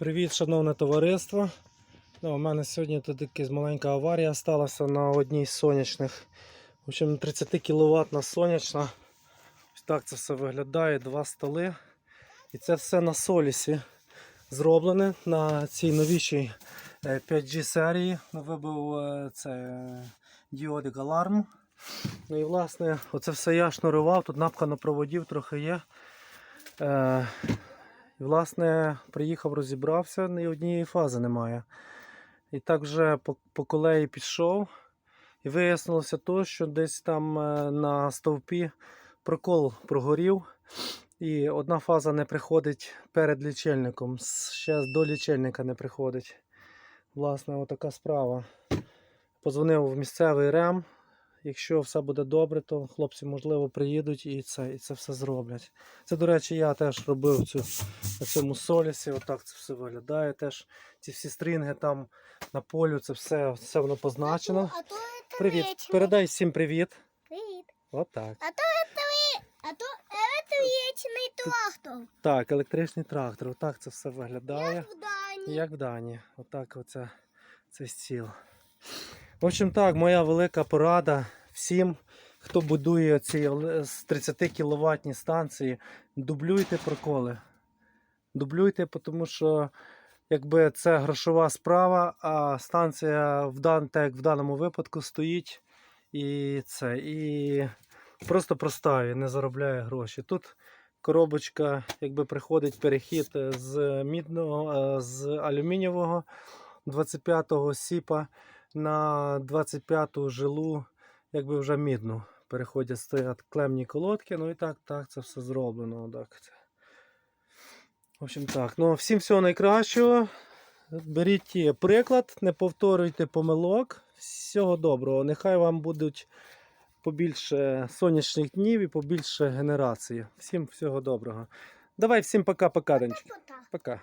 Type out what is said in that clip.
Привіт, шановне товариство. Ну, у мене сьогодні тут якась маленька аварія сталася на одній з сонячних. В общем, 30 кВт сонячна. Ось так це все виглядає. Два столи. І це все на солісі зроблене на цій новішій е, 5G серії. Вибив е, це е, діодик аларм. Ну і власне, оце все я шнурував, тут напхано проводів трохи є. Власне, приїхав, розібрався, ні однієї фази немає. І так вже по, по колеї пішов. І вияснилося то, що десь там е, на стовпі прокол прогорів. І одна фаза не приходить перед лічильником. Ще до лічильника не приходить. Власне, отака справа. Позвонив в місцевий РЕМ. Якщо все буде добре, то хлопці, можливо, приїдуть і це, і це все зроблять. Це, до речі, я теж робив цю, на цьому солісі. Отак це все виглядає. Теж ці всі стрінги там на полю, це все, все воно позначено. А то это Привіт. вечный. Передай всім привіт. Привіт. Отак. А то это ви... А то это вечний трактор. Так, електричний трактор. Отак це все виглядає. Як в Данії. Як в Дані. Отак оце цей стіл. В общем так, моя велика порада всім, хто будує ці 30 кВт станції, дублюйте проколи. Дублюйте, тому що якби це грошова справа, а станція в, дан, так як в даному випадку стоїть і це, і просто простає, не заробляє гроші. Тут коробочка, якби приходить перехід з мідного, з алюмінієвого 25-го сіпа на 25-ту жилу, якби вже мідну. Переходять стоять клемні колодки, ну і так, так це все зроблено. Так. В общем так, ну всім всього найкращого. Беріть приклад, не повторюйте помилок. Всього доброго. Нехай вам будуть побільше сонячних днів і побільше генерації. Всім всього доброго. Давай всім пока-пока, Денчик. Пока. Пока.